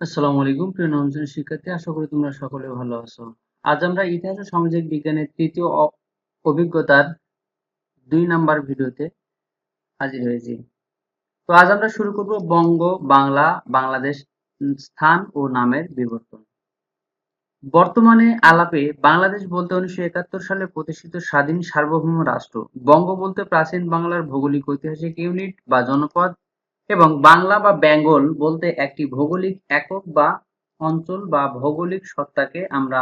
আসসালামু আলাইকুম, প্রিয় নবম শিক্ষার্থী। আশা করি তোমরা সকলে ভালো আছো। আজ আমরা ইতিহাস ও সামাজিক বিজ্ঞানের তৃতীয় অভিজ্ঞতার দুই নাম্বার ভিডিওতে হাজির হয়েছি। তো আজ আমরা শুরু করব বঙ্গ, বাংলা, বাংলাদেশ স্থান ও নামের বিবর্তন। বর্তমানে আলাপে বাংলাদেশ বলতে উনিশশো একাত্তর সালে প্রতিষ্ঠিত স্বাধীন সার্বভৌম রাষ্ট্র। বঙ্গ বলতে প্রাচীন বাংলার ভৌগোলিক ঐতিহাসিক ইউনিট বা জনপদ এবং বাংলা বা বেঙ্গল বলতে একটি ভৌগোলিক একক বা অঞ্চল বা ভৌগোলিক সত্তাকে আমরা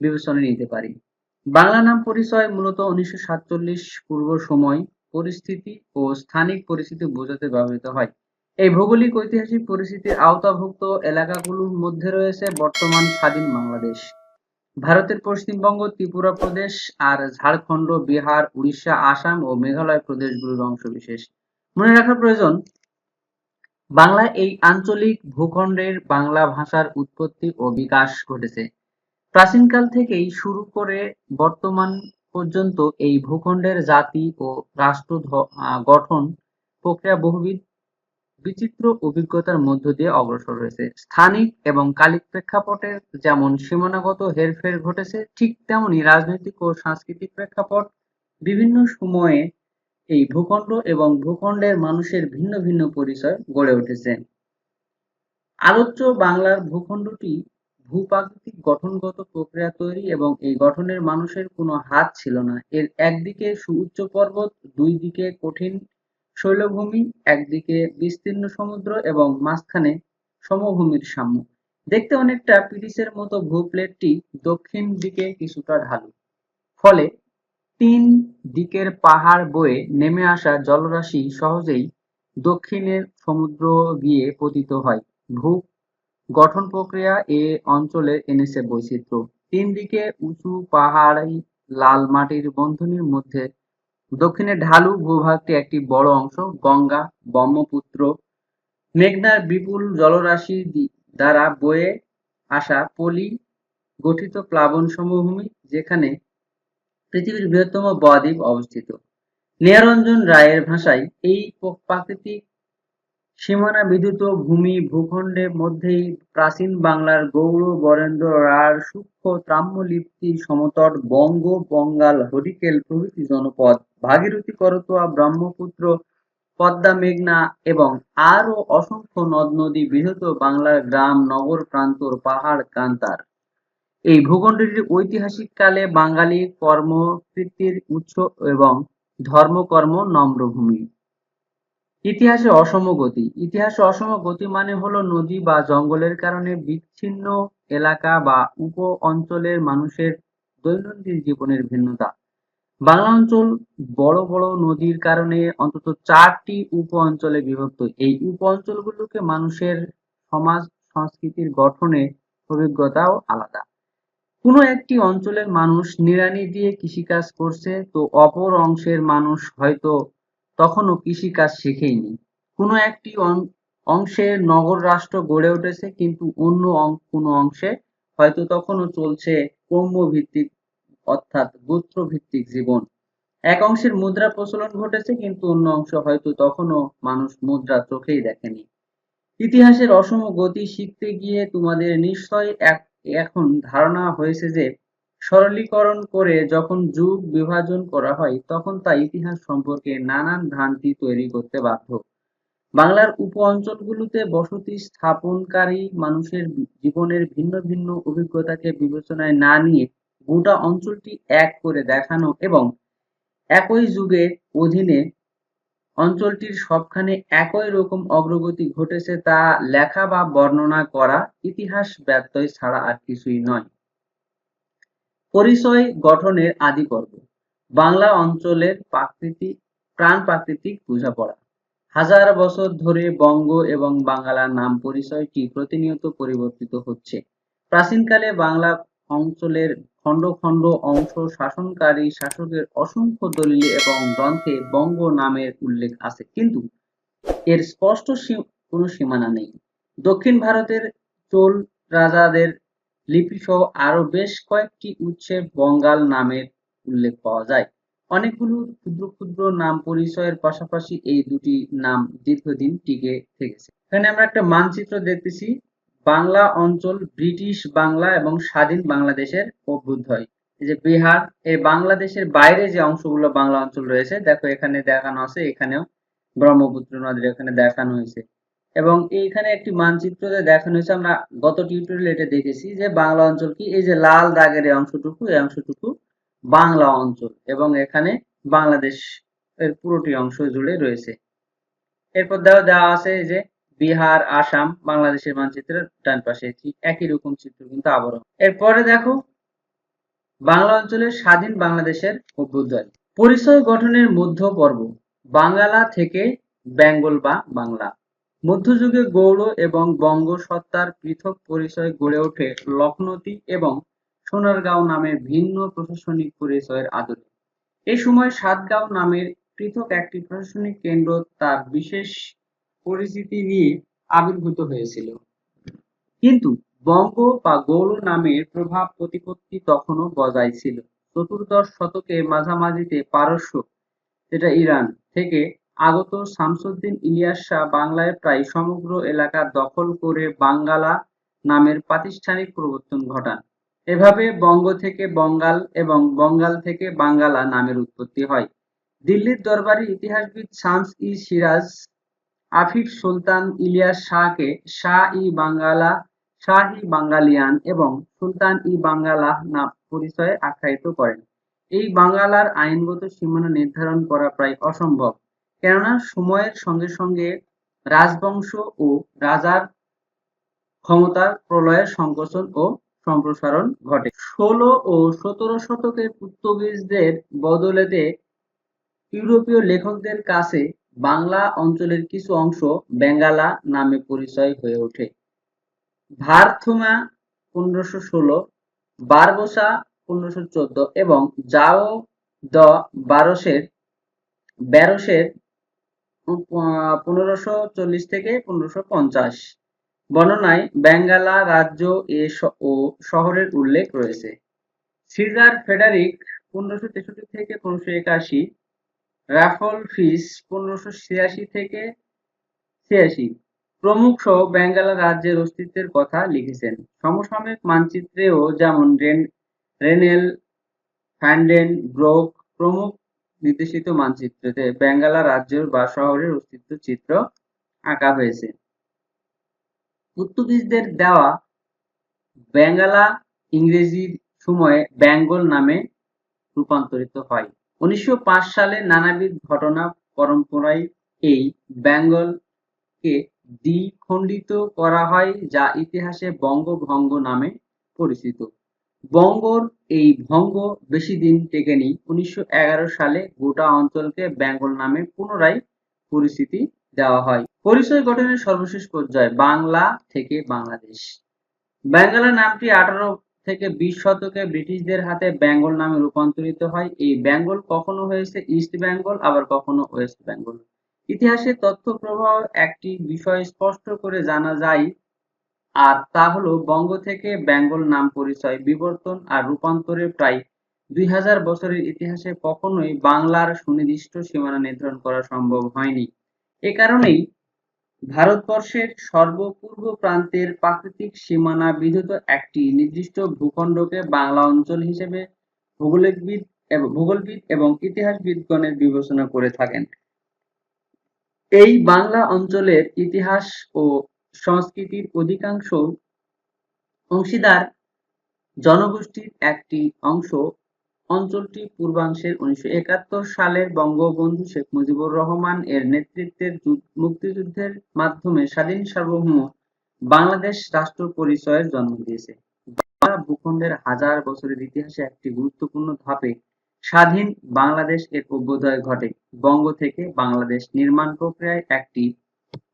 বিবেচনায় নিতে পারি। বাংলা নাম পরিচয় মূলত উনিশশো সাতচল্লিশ পূর্ব সময় পরিস্থিতি ও স্থানিক পরিস্থিতি বোঝাতে ব্যবহৃত হয়। এই ভৌগোলিক ঐতিহাসিক পরিস্থিতির আওতাভুক্ত এলাকাগুলোর মধ্যে রয়েছে বর্তমান স্বাধীন বাংলাদেশ, ভারতের পশ্চিমবঙ্গ, ত্রিপুরা প্রদেশ আর ঝাড়খণ্ড, বিহার, উড়িষ্যা, আসাম ও মেঘালয় প্রদেশগুলোর অংশবিশেষ। মনে রাখা প্রয়োজন বাংলা এই আঞ্চলিক ভূখণ্ডের বাংলা ভাষার উৎপত্তি ও বিকাশ ঘটেছে। প্রাচীনকাল থেকেই শুরু করে বর্তমান পর্যন্ত এই ভূখণ্ডের জাতি ও রাষ্ট্র গঠন প্রক্রিয়া বহুবিধ বিচিত্র অভিজ্ঞতার মধ্য দিয়ে অগ্রসর হয়েছে। স্থানিক এবং কালিক প্রেক্ষাপটে যেমন সীমানাগত হেরফের ঘটেছে, ঠিক তেমনি রাজনৈতিক ও সাংস্কৃতিক প্রেক্ষাপট বিভিন্ন সময়ে এই ভূখণ্ড এবং ভূখণ্ডের মানুষের ভিন্ন ভিন্ন পরিচয় গড়ে উঠেছে। আলোচ্য বাংলার ভূখণ্ডটি ভূপ্রাকৃতিক গঠনগত প্রক্রিয়া তৈরি এবং এই গঠনের মানুষের কোনো হাত ছিল না। এর একদিকে সুউচ্চ পর্বত দুই দিকে কঠিন শৈলভূমি, একদিকে বিস্তীর্ণ সমুদ্র এবং মাঝখানে সমভূমির সাম্য। দেখতে অনেকটা পিরিসের মতো ভূপ্লেটটি দক্ষিণ দিকে কিছুটা ঢালু। ফলে তিন দিকের পাহাড় বয়ে নেমে আসা জলরাশি সহজেই দক্ষিণের সমুদ্র গিয়ে পতিত হয়। ভূ গঠন প্রক্রিয়া এ অঞ্চলে এনেছে বৈচিত্র্য। তিন দিকে উঁচু পাহাড়ি লাল মাটির বন্ধনীর মধ্যে দক্ষিণে ঢালু ভূভাগটি একটি বড় অংশ, গঙ্গা, ব্রহ্মপুত্র, মেঘনার বিপুল জলরাশি দ্বারা বয়ে আসা পলি গঠিত প্লাবন সমভূমি যেখানে পৃথিবীর বৃহত্তম বদ্বীপ অবস্থিত। নিহারঞ্জন রায়ের ভাষায় এই প্রাকৃতিক সীমানা বিধৃত ভূমি ভূখণ্ডের মধ্যেই প্রাচীন বাংলার গৌড়, বরেন্দ্র রাঢ় সূক্ষ্ম তাম্রলিপ্তি সমতট বঙ্গ, বঙ্গাল, হরিকেল প্রভৃতি জনপদ, ভাগীরথী করতোয়া, ব্রহ্মপুত্র, পদ্মা মেঘনা এবং আরও অসংখ্য নদ নদী বৃহৎ বাংলার গ্রাম, নগর, প্রান্তর, পাহাড়, কান্তার। এই ভূখণ্ডটি ঐতিহাসিক কালে বাঙালি কর্মকৃতির উৎস এবং ধর্মকর্ম নম্রভূমি। ইতিহাসে অসম গতি। ইতিহাসে অসম গতি মানে হলো নদী বা জঙ্গলের কারণে বিচ্ছিন্ন এলাকা বা উপ অঞ্চলের মানুষের দৈনন্দিন জীবনের ভিন্নতা। বাংলা অঞ্চল বড় বড় নদীর কারণে অন্তত চারটি উপ অঞ্চলে বিভক্ত। এই উপ অঞ্চলগুলোকে মানুষের সমাজ, সংস্কৃতির গঠনে অভিজ্ঞতাও আলাদা। কোনো একটি অঞ্চলের মানুষ নিড়ানি দিয়ে কৃষিকাজ করছে, তো অপর অংশের মানুষ হয়তো তখনও কৃষিকাজ শেখেনি কোনো একটি অংশে নগর রাষ্ট্র গড়ে উঠেছে, কিন্তু অন্য কোনো অংশে হয়তো তখনও চলছে কৌম ভিত্তিক অর্থাৎ গোত্র ভিত্তিক জীবন। এক অংশের মুদ্রা প্রচলন ঘটেছে, কিন্তু অন্য অংশ হয়তো তখনও মানুষ মুদ্রা চোখেই দেখেনি। ইতিহাসের অসম গতি শিখতে গিয়ে তোমাদের নিশ্চয় এক এখন ধারণা হয়েছে যে সরলীকরণ করে যখন যুগ বিভাজন করা হয়, তখন তা ইতিহাস সম্পর্কে নানান ভ্রান্তি তৈরি করতে বাধ্য। বাংলার উপ অঞ্চলগুলোতে বসতি স্থাপনকারী মানুষের জীবনের ভিন্ন ভিন্ন অভিজ্ঞতাকে বিবেচনায় না নিয়ে গোটা অঞ্চলটি এক করে দেখানো এবং একই যুগের অধীনে অঞ্চলটির সবখানে একই রকম অগ্রগতি ঘটেছে তা লেখা বা বর্ণনা করা ইতিহাস ব্যত্যয় ছাড়া আর কিছুই নয়। পরিচয় গঠনের আদি পর্ব। বাংলা অঞ্চলের প্রাকৃতিক প্রাণ প্রাকৃতিক বোঝাপড়া। হাজার বছর ধরে বঙ্গ এবং বাংলার নাম পরিচয়টি প্রতিনিয়ত পরিবর্তিত হচ্ছে। প্রাচীনকালে বাংলা অঞ্চলের খণ্ড খণ্ড অংশ শাসনকারী শাসকের অসংখ্য দলিল এবং গ্রন্থে বঙ্গ নামের উল্লেখ আছে। কিন্তু এর স্পষ্ট কোনো সীমানা নেই। দক্ষিণ ভারতের চোল রাজাদের লিপিসহ আরও বেশ কয়েকটি উৎসে বঙ্গাল নামের উল্লেখ পাওয়া যায়। অনেকগুলো ক্ষুদ্র ক্ষুদ্র নাম পরিচয়ের পাশাপাশি এই দুটি নাম দীর্ঘদিন টিকে থেকেছে। এখানে আমরা একটা মানচিত্র দেখতেছি। বাংলা অঞ্চল, ব্রিটিশ বাংলা এবং স্বাধীন বাংলাদেশের অভ্যুদয়। এই যে বিহার, এই বাংলাদেশের বাইরে যে অংশগুলো বাংলা অঞ্চল রয়েছে, দেখো এখানে দেখানো আছে, এখানেও ব্রহ্মপুত্র নদীর এখানে দেখানো হয়েছে। এবং এইখানে একটি মানচিত্রতে দেখানো হয়েছে, আমরা গত টিউটোরিয়ালে এটা দেখেছি যে বাংলা অঞ্চল কি, এই যে লাল দাগের এই অংশটুকু এই অংশটুকু বাংলা অঞ্চল এবং এখানে বাংলাদেশ এর পুরোটি অংশ জুড়ে রয়েছে। এরপর দেওয়া দেওয়া আছে যে বিহার, আসাম, বাংলাদেশের মানচিত্রের ডান পাশে একই রকম চিত্র কিন্তু আবরণ। এরপরে দেখো, বাংলা অঞ্চলের স্বাধীন বাংলাদেশের অভ্যুদয়। পরিচয় গঠনের মধ্য পর্ব বাঙ্গালা থেকে বেঙ্গল বা বাংলা। মধ্যযুগে গৌড় এবং বঙ্গ সত্তার পৃথক পরিচয় গড়ে ওঠে লখনৌতি এবং সোনারগাঁও নামের ভিন্ন প্রশাসনিক পরিচয়ের আদলে। এই সময় সাতগাঁও নামের পৃথক একটি প্রশাসনিক কেন্দ্র তার বিশেষ পরিচিতি নিয়ে আবির্ভূত হয়েছিল। কিন্তু বঙ্গ বা গৌড় নামের প্রভাব প্রতিপত্তি তখনও বজায় ছিল। চতুর্দশ শতকের মাঝামাঝিতে পারস্য, যেটা ইরান, থেকে আগত শামসুদ্দিন ইলিয়াস শাহ বাংলায় প্রায় সমগ্র এলাকা দখল করে বাঙ্গালা নামের প্রাতিষ্ঠানিক প্রবর্তন ঘটান। এভাবে বঙ্গ থেকে বঙ্গাল এবং বঙ্গাল থেকে বাঙ্গালা নামের উৎপত্তি হয়। দিল্লির দরবারি ইতিহাসবিদ শামস ই সিরাজ আফিফ সুলতান ইলিয়াস শাহকে শাহ ই বাঙ্গালা, শাহ ই বাঙ্গালিয়ান এবং সুলতান ই বাঙ্গালা নাম পরিচয়ে আখ্যায়িত করেন। এই বাঙ্গালার আইনগত সীমানা নির্ধারণ করা প্রায় অসম্ভব, কেননা সময়ের সঙ্গে সঙ্গে রাজবংশ ও রাজার ক্ষমতার প্রলয়ের সংকোচন ও সম্প্রসারণ ঘটে। ষোলো ও সতেরো শতকের পর্তুগিজদের বদলেতে ইউরোপীয় লেখকদের কাছে বাংলা অঞ্চলের কিছু অংশ বেঙ্গালা নামে পরিচয় হয়ে ওঠে। ভারথুমা পনেরোশো ষোলো বারবোসা পনেরোশো চোদ্দ এবং জাও দ বারোসের ব্যারোসের পনেরোশো চল্লিশ থেকে পনেরোশো পঞ্চাশ বর্ণনায় বেঙ্গালা রাজ্য এ ও শহরের উল্লেখ রয়েছে। সিজার ফেডারিক পনেরোশো তেষট্টি থেকে পনেরোশো একাশি রাফল ফিস পনেরোশো ছিয়াশি থেকে ছিয়াশি। প্রমুখ সহ বেঙ্গালা রাজ্যের অস্তিত্বের কথা লিখেছেন। সমসাময়িক মানচিত্রেও যেমন রেনেল ফ্যান্ডেন ব্রোক প্রমুখ নির্দেশিত মানচিত্রতে বেঙ্গালা রাজ্যের বা শহরের অস্তিত্ব চিত্র আঁকা হয়েছে। পর্তুগিজদের দেওয়া বেঙ্গালা ইংরেজির সময়ে বেঙ্গল নামে রূপান্তরিত হয়। উনিশশো পাঁচ সালে নানাবিধ ঘটনা পরম্পরায় এই বেঙ্গলকে দ্বিখণ্ডিত করা হয়, যা ইতিহাসে বঙ্গভঙ্গ নামে পরিচিত। বঙ্গর এই ভঙ্গ বেশি দিন টেকেনি। উনিশশো এগারো সালে গোটা অঞ্চলকে বেঙ্গল নামে পুনরায় পরিচিতি দেওয়া হয়। পরিচয় গঠনের সর্বশেষ পর্যায়ে বাংলা থেকে বাংলাদেশ। বেঙ্গলা নামটি আঠারো থেকে বিশ শতকে ব্রিটিশদের হাতে বেঙ্গল নামে রূপান্তরিত হয়। এই বেঙ্গল কখনো হয়েছে ইস্ট বেঙ্গল, আবার কখনো ওয়েস্ট বেঙ্গল। ইতিহাসে তথ্য প্রবাহ একটি বিষয় স্পষ্ট করে জানা যায়, আর তা হলো বঙ্গ থেকে বেঙ্গল নাম পরিচয়, বিবর্তন আর রূপান্তরের প্রায় দুই হাজার বছরের ইতিহাসে কখনোই বাংলার সুনির্দিষ্ট সীমানা নির্ধারণ করা সম্ভব হয়নি। এ কারণেই ভারতবর্ষের সর্ব-পূর্ব প্রান্তের প্রাকৃতিক সীমানা বিধৃত একটি নির্দিষ্ট ভূখণ্ডকে বাংলা অঞ্চল হিসেবে ভূগোলবিদ ভূগোলবিদ এবং ইতিহাসবিদগণের বিবেচনা করে থাকেন। এই বাংলা অঞ্চলের ইতিহাস ও সংস্কৃতির অধিকাংশ অংশীদার জনগোষ্ঠীর একটি অংশ। অঞ্চলটি পূর্বাংশের উনিশশো একাত্তর সালের বঙ্গবন্ধু শেখ মুজিবুর রহমান এর নেতৃত্বের মুক্তিযুদ্ধের মাধ্যমে স্বাধীন সার্বভৌম বাংলাদেশ রাষ্ট্র পরিচয়ের জন্ম দিয়েছে। বাংলা ভূখণ্ডের হাজার বছরের ইতিহাসে একটি গুরুত্বপূর্ণ ধাপে স্বাধীন বাংলাদেশ এর অভ্যুদয় ঘটে। বঙ্গ থেকে বাংলাদেশ নির্মাণ প্রক্রিয়ায় একটি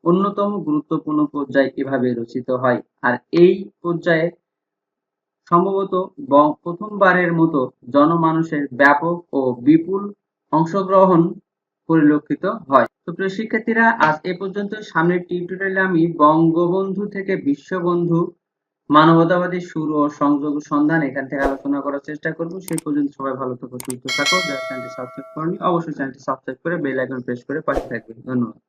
অন্যতম গুরুত্বপূর্ণ পর্যায় এভাবে রচিত হয়। আর এই পর্যায়ে সম্ভবত প্রথমবারের মতো জনমানুষের ব্যাপক ও বিপুল অংশগ্রহণ পরিলক্ষিত হয়। তো প্রিয় শিক্ষার্থীরা, আজ এ পর্যন্ত সামনের টিউটোরিয়ালে আমি বঙ্গবন্ধু থেকে বিশ্ববন্ধু মানবতাবাদী সুর ও সংযোগ সন্ধান এখান থেকে আলোচনা করার চেষ্টা করব। সেই পর্যন্ত সবাই ভালো থাকো, সুস্থ থাকো। যারা চ্যানেলটি সাবস্ক্রাইব করেনি অবশ্যই চ্যানেলটি সাবস্ক্রাইব করে বেল আইকন প্রেস করে পাশে থাকবে ধন্যবাদ।